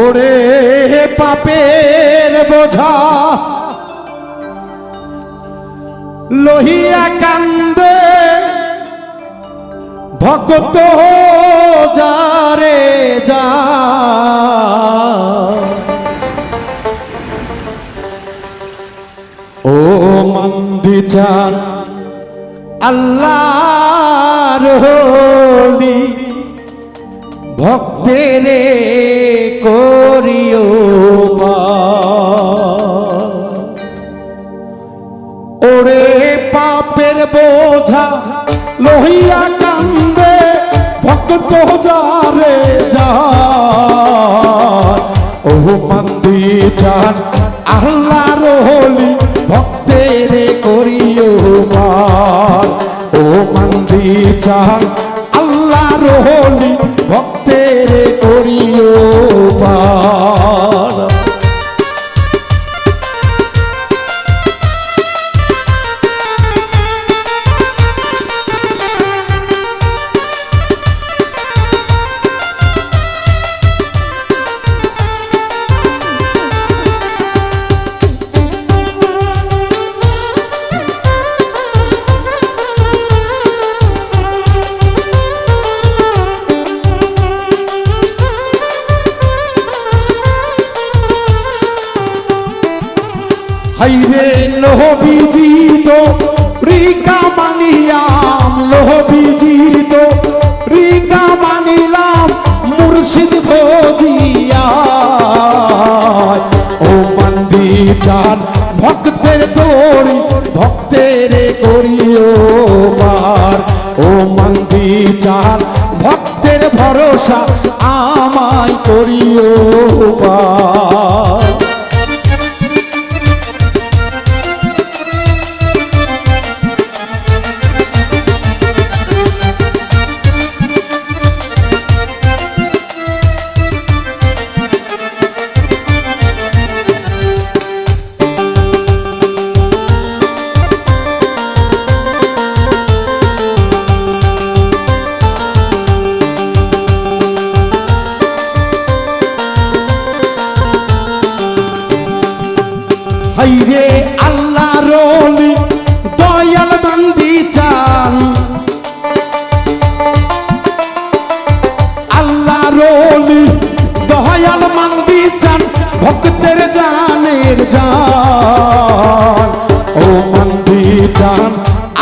ওরে পাপের বোঝা। লোহিয়া কান্দে ভক্ত যারে যা। ও মন্দি চান আল্লাহর হোলি ভক্তের করিও ওরে পাপের বোঝা কান্দে, ভক্ত যারে যা ও মন্দি চান আল্লাহর হোলি ভক্তের করিও পার। ও মন্দি চান আল্লাহর হোলি ভক্তের হাইরে লোহবিজিত, রিকা মানিয়াম লোহবিজিত, রিকা মানিলাম, মুর্শিদ ভোজিয়া ও মন্দি চান ভক্তের তোরি ভক্তের করিও পার। ও মন্দি চান ভক্তের ভরসা ভক্তের জানের জান। ও মন্দি জান,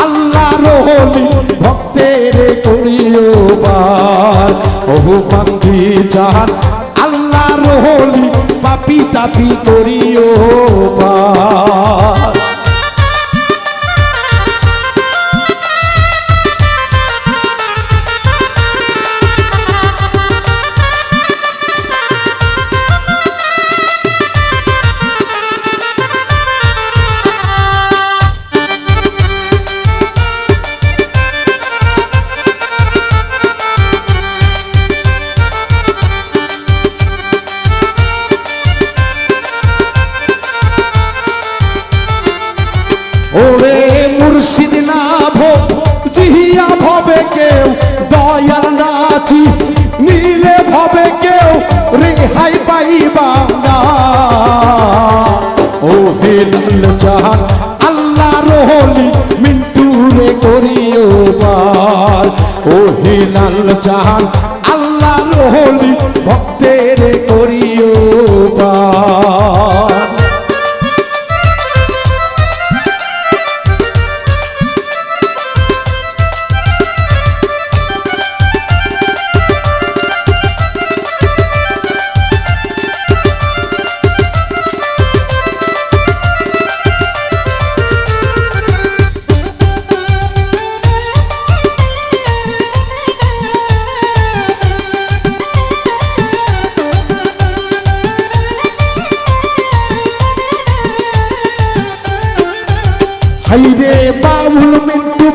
আল্লাহ রলি ভক্তের করিও বার ও মন্দি জান, আল্লাহ রহলি পাপি তাপি করিও পার ওরে মুর্শিদ না ভোগ, জিহিয়া ভবে কেউ দয়াল নাচি নীলে ভবে কেউ, রেহাই পাইবা ও হেলাল চাহান আল্লাহ রহলি মিন্টু রে করিও বার ও হেলাল চাহান আল্লাহ রহলি ভক্তের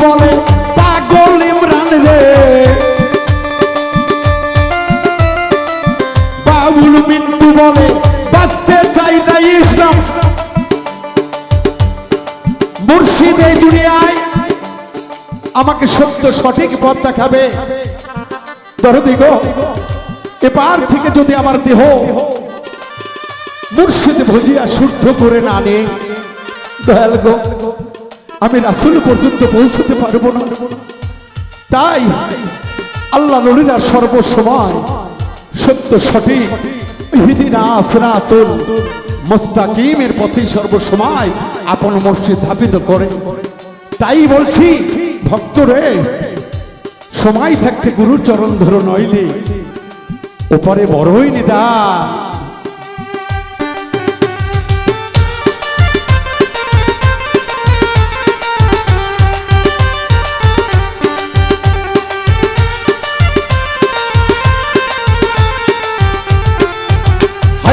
বলে, পাগল ইমরান রে। বাউল মিন্টু বলে, বাঁচতে চাই না ইসলাম। মুর্শিদ এই দুনিয়ায় আমাকে সত্য সঠিক পথ দেখাবে। দরদি গো, এপার থেকে যদি আমার দেহ মুর্শিদ ভজিয়া শুদ্ধ করে না নে, দয়াল গো। আমি রাসুল পর্যন্ত পৌঁছতে পারব না। তাই আল্লাহ নলিনার সর্বসময় সত্য সঠিক মোস্তাকিমের পথে সর্বসময় আপন মসজিদ স্থাপিত করে। তাই বলছি, ভক্তরে, সময় থাকতে গুরুর চরণ ধরো নইলে। ওপারে বড়ই নিদা।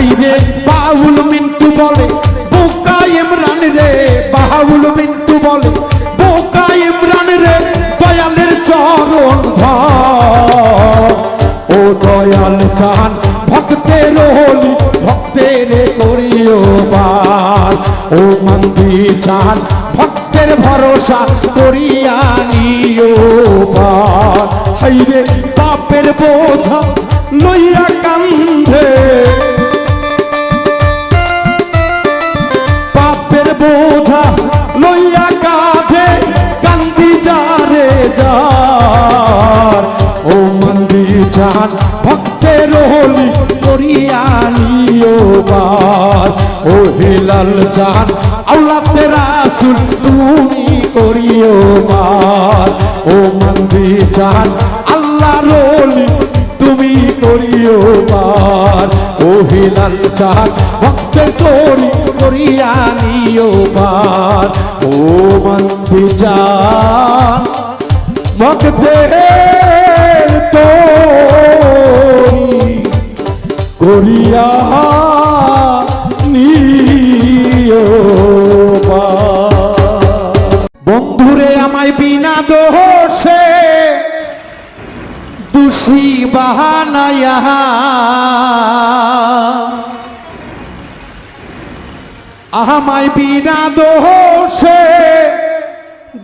হাইরে বাউল মিন্টু বলে বোকা ইমরান রে, বাউল মিন্টু বলে বোকা ইমরান রে, দয়ালের চরণ ও দয়াল চান ভক্তের হলি ভক্তের করিও বার। ও মন্দির চান ভক্তের ভরসা করিয়া নিও বার। হাইরে পাপের বোঝা লইয়া কান্ধে চান আল্লাহতে রাসুল, তুমি করিও বার ও মন্দির চান আল্লাহ রলি তুমি করিও পার ও হিলাল চাঁদ ভক্তের করি করিয়া নিও পার ও মন্দি চান ভক্তের তোরি করিয়া বন্ধুরে আমায় বিনা দোষে দুষি বাহানায়া আহামাই বিনা দোষে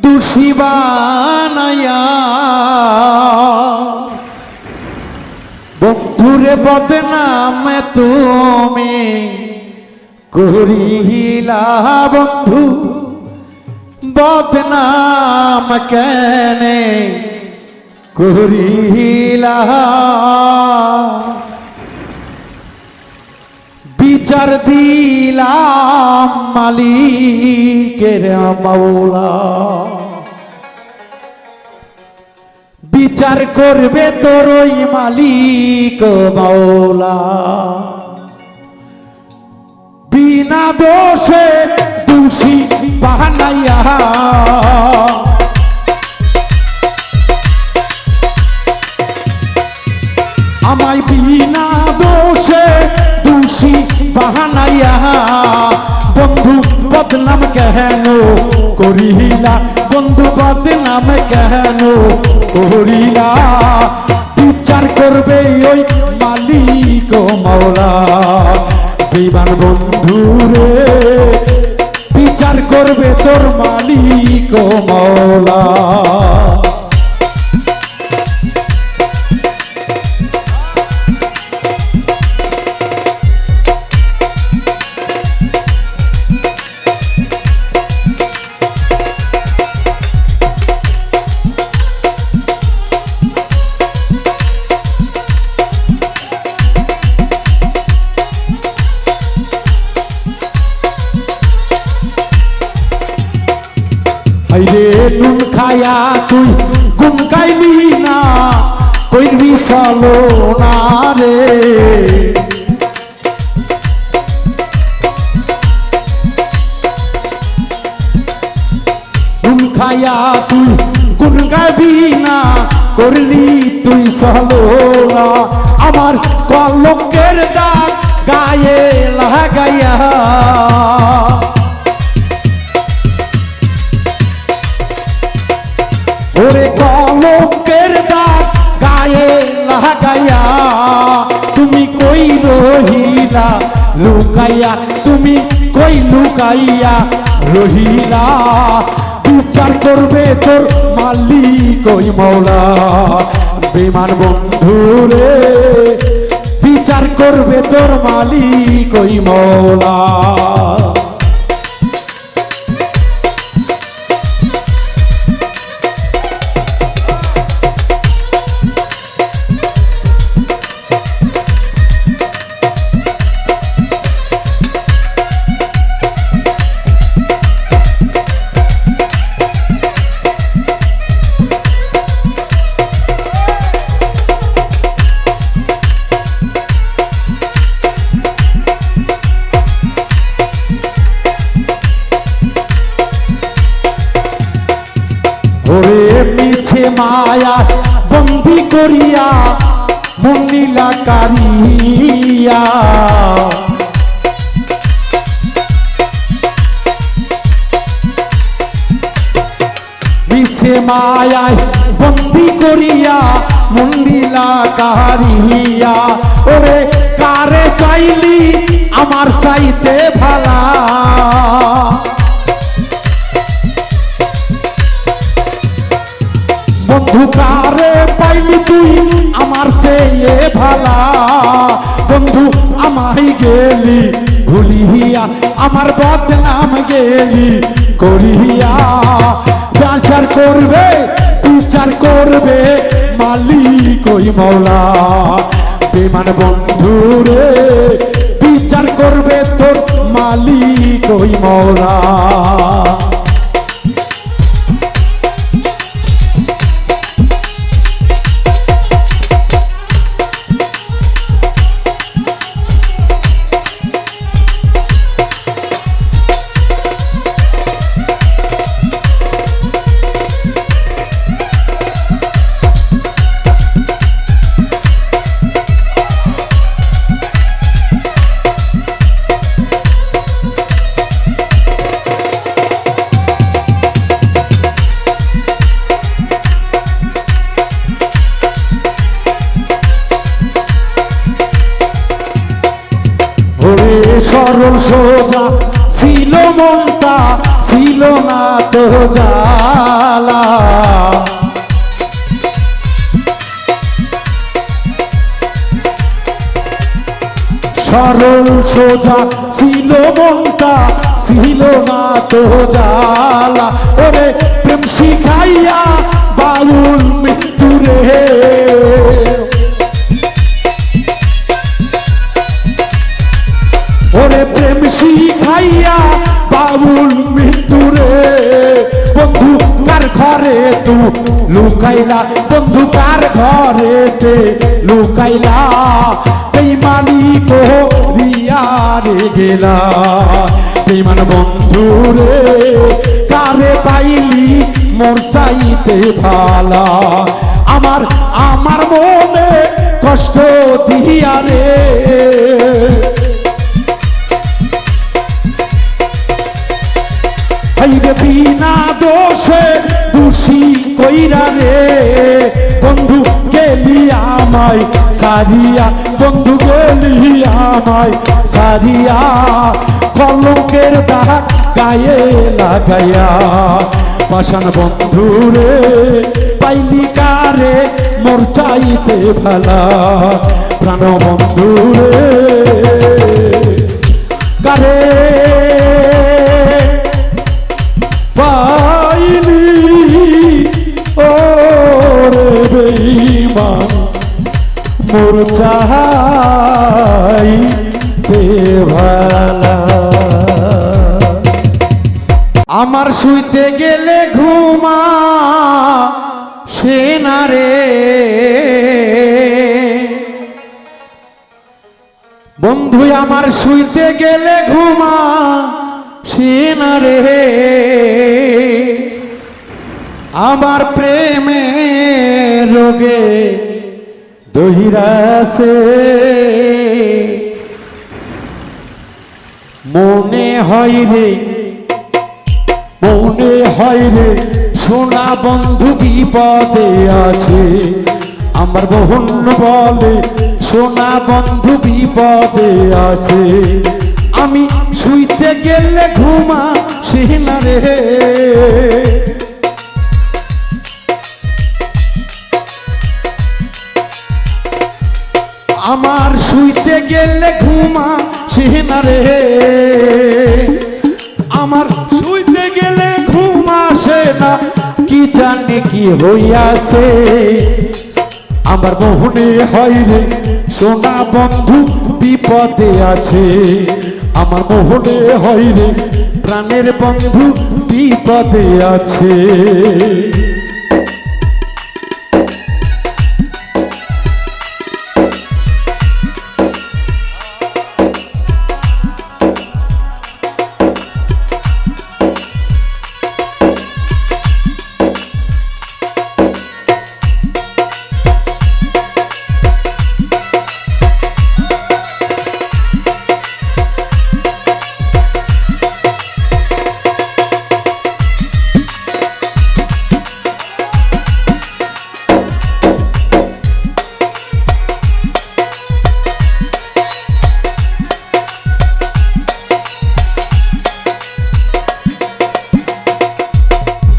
দুষি বানায়া বন্ধুরে বদনাম তুমি করিলা বন্ধু, বদনাম কেনে? করিলা বিচার দিলাম মালিকের মাওলা। বিচার করবে তোর ওই মালিক মাওলা। দোষে দোষী বাহানাইয়া। আমায় বিনা দোষে দোষী বাহানাইয়া। বন্ধু বদনাম কেন করিলা? বন্ধু বদনাম কেন করিলা? বিচার করবে ওই মালিক মাওলা। বিমান বন্ধু রে বিচার করবে তোর মালিক মাওলা। নুন তুই গুম না কইবি চলো না রে। নুন খায়া তুই গুন গাইবি না করলি তুই চলো না। আমার কলকের দাগ গায়ে লাগাইয়া ওরে কলকের দাগ গায়ে লাগাইয়া, তুমি কই রহিলা? লুকাইয়া, তুমি কই লুকাইয়া রহিলা? বিচার করবে তোর মালিক ওই মৌলা। বিমান বন্ধু রে, বিচার করবে তোর মালিক ওই মৌলা। কারিয়া। মিছে মায়ায় বন্দি করিয়া মন্দিলা কারিয়া। ওরে কারে চাইলি আমার চাইতে ভালা? বন্ধু কারে পাইলি তুই আমার চেয়ে ভালা। বন্ধু আমাই গেলি ভুলিয়া, আমার বদনাম গেলি করিয়া। বিচার করবে বিচার করবে মালিক ওই মৌলা। বিমান বন্ধু রে, বিচার করবে তোর মালিক ওই মৌলা। সরল সোজা ছিল মনটা, ছিল না তো জালা ওরে প্রেম শিখাইয়া বাউল মৃত্যু রে। ওরে প্রেম শিখাইয়া বাবুল মৃত্যুরে বন্ধু কার ঘরে তু লুকাইলা, বন্ধু কার ঘরেতে লুকাইলা? বেইমানি করিয়া রে গেলা বেইমান বন্ধু রে, কারে পাইলি মোর চাইতে ভালা? আমার আমার মনে কষ্ট দিয়া রে। হাইরে বিনা দোষে দোষী কইরা রে। বন্ধু গেলি আমায়, সারিয়া, বন্ধু গেলি আমায়, সারিয়া, কলঙ্কের দাগ গায়ে লাগাইয়া। পাশান বন্ধু রে, পাইলি কারে, মোর চাইতে ভালা। প্রাণ বন্ধু রে, কারে মোর চাহাই আমার শুইতে গেলে ঘুমা সে না রে বন্ধু, আমার শুইতে গেলে ঘুমা সে না রে আমার প্রেমে রোগে দহিরাছে মনে হয় রে, মনে হয় রে, সোনা বন্ধু বিপদে আছে। আমার বোন বলে, সোনা বন্ধু বিপদে আছে। আমি শুইতে গেলে ঘুমা সে রে। আমার শুইতে গেলে ঘুমা না রে। আমার শুইতে গেলে ঘুম আসে না, কি জানি কি হইয়াছে। আমার মোহনে হয় রে, সোনা বন্ধু, বিপদে আছে। আমার মোহনে হয় রে, প্রাণের বন্ধু, বিপদে আছে।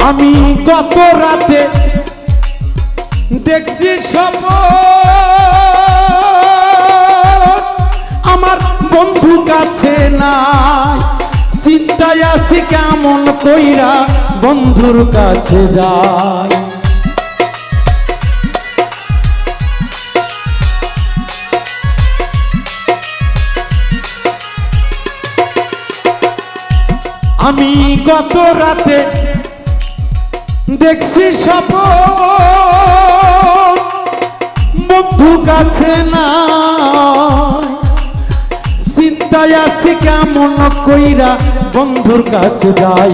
আমি গত রাতে দেখছি সব আমার বন্ধু কাছে নাই। চিন্তায় আছি কেমন কইরা বন্ধুর কাছে যায় আমি গত রাতে দেখছি সব বন্ধু কাছে না চিন্তায় আছি কেমন কইরা বন্ধুর কাছে যাই।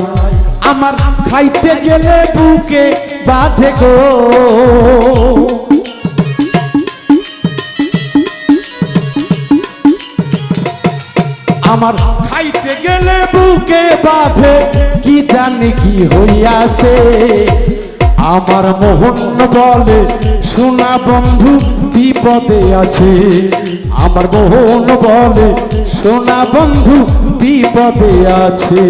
আমার খাইতে গেলে বুকে বাঁধে গো। আমার খাইতে গেলে বুকে বাঁধে, কি জানি কি হইয়াছে? আমার মোহন বলে সোনা বন্ধু, বিপদে আছে। আমার মোহন বলে সোনা বন্ধু, বিপদে আছে।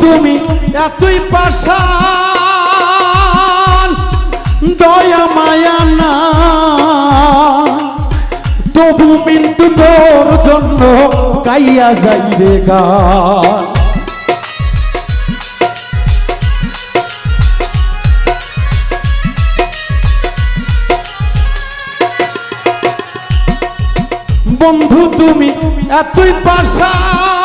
তুমি এতই পাশান দয়া, মায়া না। তবু মিন্টু তোর জন্য কাইয়া যাই রে বন্ধু তুমি এতই পাশান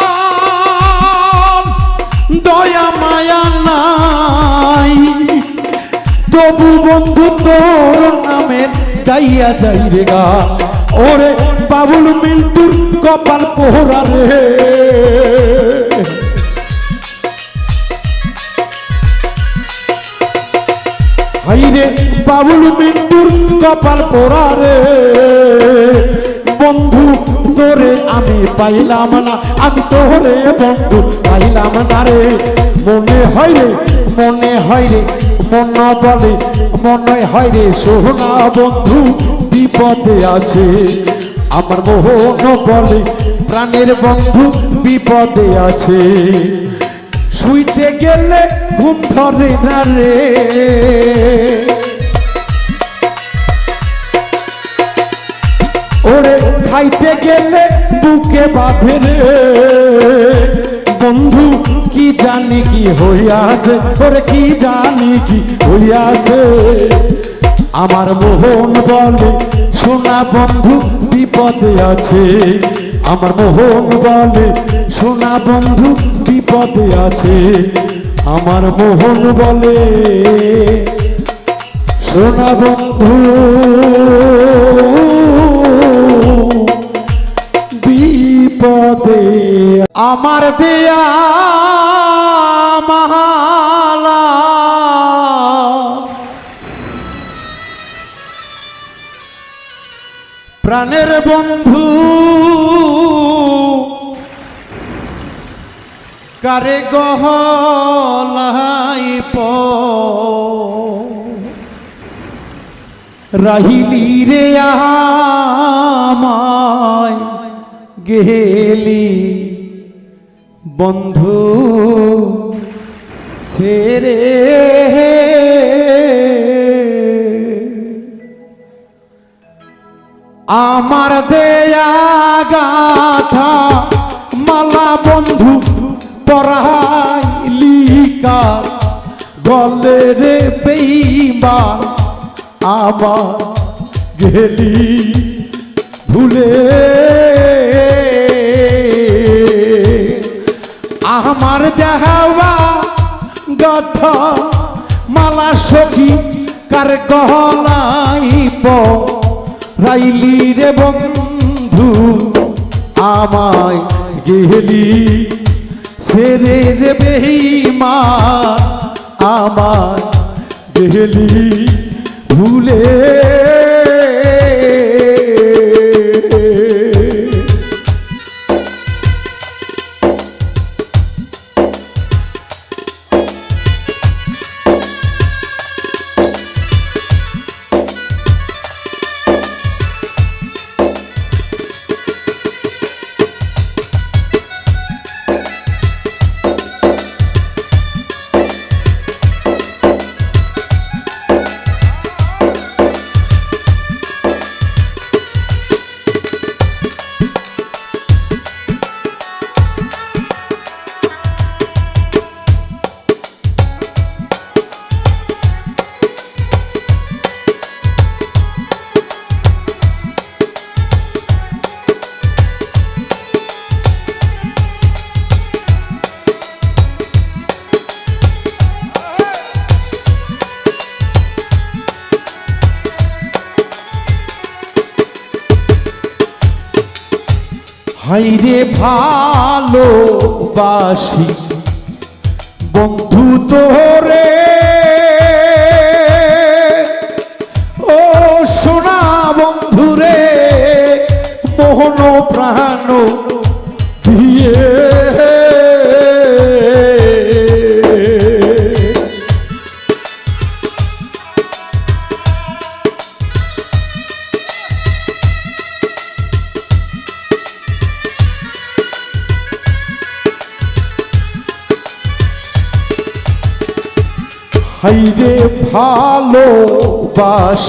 দয়া মায়া নাই। তবু বন্ধু তোর নামের গাইয়া যাই রে গা। ওরে বাবুল মিন্টুর কপাল পোহরা রে বাবুল মিন্টুর কপাল পোড়া রে। বন্ধু, তোরে আমি পাইলাম না। আমি তোরে বন্ধু পাইলাম না রে। মনে হয় রে, মনে হয় রে, মন বলে, মনে হয় রে সোহনা বন্ধু, বিপদে আছে। আমার মোহন বলে, প্রাণের বন্ধু বিপদে আছে। শুইতে গেলে ঘুম ধরে না রে। খাইতে গেলে বুকে বাঁধে রে। বন্ধু, কি জানি কি হইয়াছে? ওরে কি জানি কি হইয়াছে? আমার মোহন বলে, সোনা বন্ধু, বিপদে আছে। আমার মোহন বলে, সোনা বন্ধু, বিপদে আছে। আমার মোহন বলে, সোনা বন্ধু। দে আমার দিয়া মহালা। প্রাণের বন্ধু কারে গহলাই পাহিলি রে আমায়। গেলি বন্ধু ছেড়ে। আমার দেয়া গাথা মালা বন্ধু পড়াইলিকা গলে রে বেইমান আবার গেলি ভুলে। আমার দেহাওয়া গাথা মালা সখী, কার গলাইব রাইলি রে বন্ধু, আমায় গেলি সেরে রে বেহিমা, আমায় গেলি ভুলে হাইরে ভালোবাসি। বন্ধু তোরে ভালোবাসি।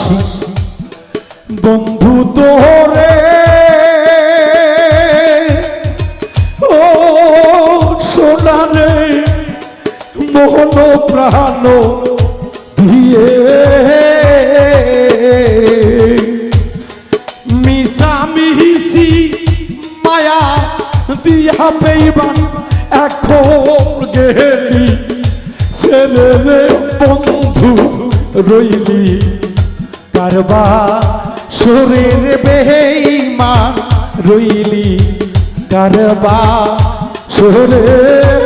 বন্ধু তোরে। ও সোনারে মোহন প্রাণ দিয়ে। মিশা মিহিসি মায়া দিয়া পেইবান এখন গেলি। ছেলে রইলি। কারবা সুরের বেইমান রইলি। কারবা সুরে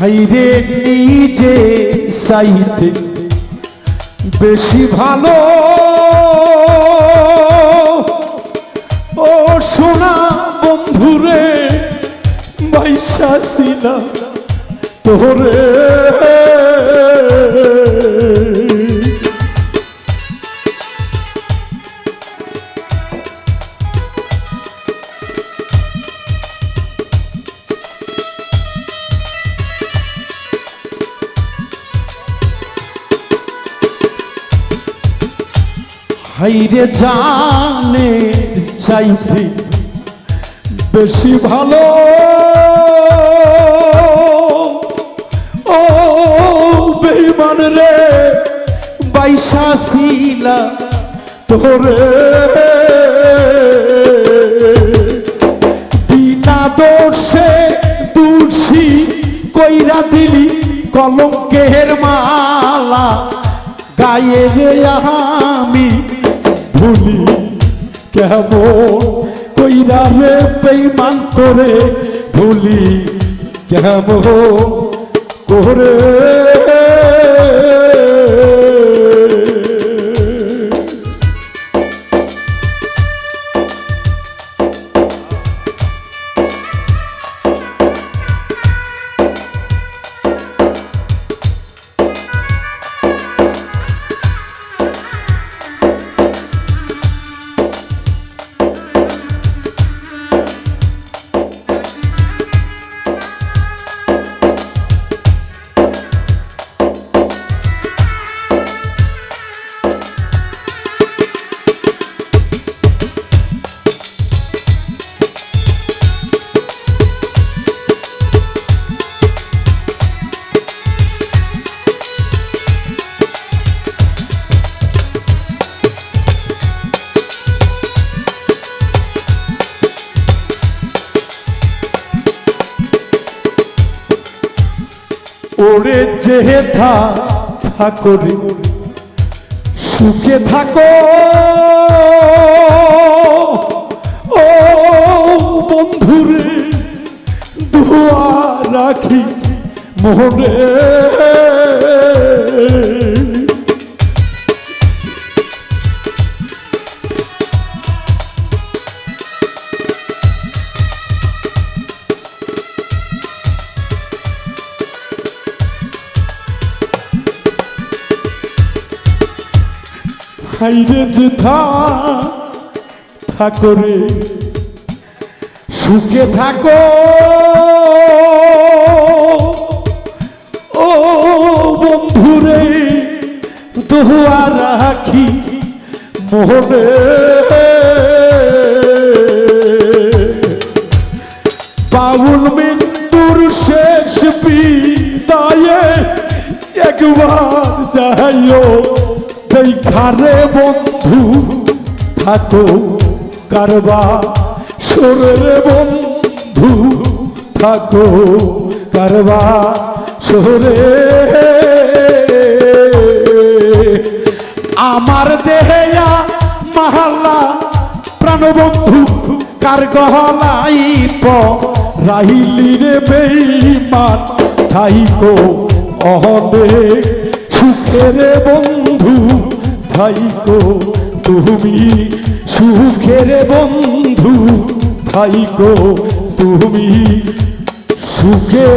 হাইরে নিজে সাইতে বেশি ভালো। ও সোনা বন্ধুরে বৈশাসিনা ছিলাম তোরে। হাইরে জানে চাইতে বেশি ভালো। ও বেইমান রে বাইশা শিলা তোরে। বিনা দোষে দোষী কইরা দিলি কলঙ্কের মালা। গায়ে রে আমি কেমন কইরা রে বেইমান তোরে ভুলি কেমন করে থাকরে সুখে থাকো। ও বন্ধুরে ধোয়া রাখি মোহরে হাইরে যে থাকরে সুখে থাকো। ও বন্ধুরে, দোয়া রাখি মোহরে বাউল মিন্টুর শেষ বিদায়ে একবার যাইও। দেখারে বন্ধু, থাকো কারবা। সরে বন্ধু, থাকো কারবা। সরে আমার দেহেয়া মাহাল্লা প্রাণবন্ধু, কার গহলাই রাহিলি রে বেইমান থাইকো অহনে সুখের বন্ধু। থাইকো তুমি সুখের বন্ধু থাইকো তুমি সুখে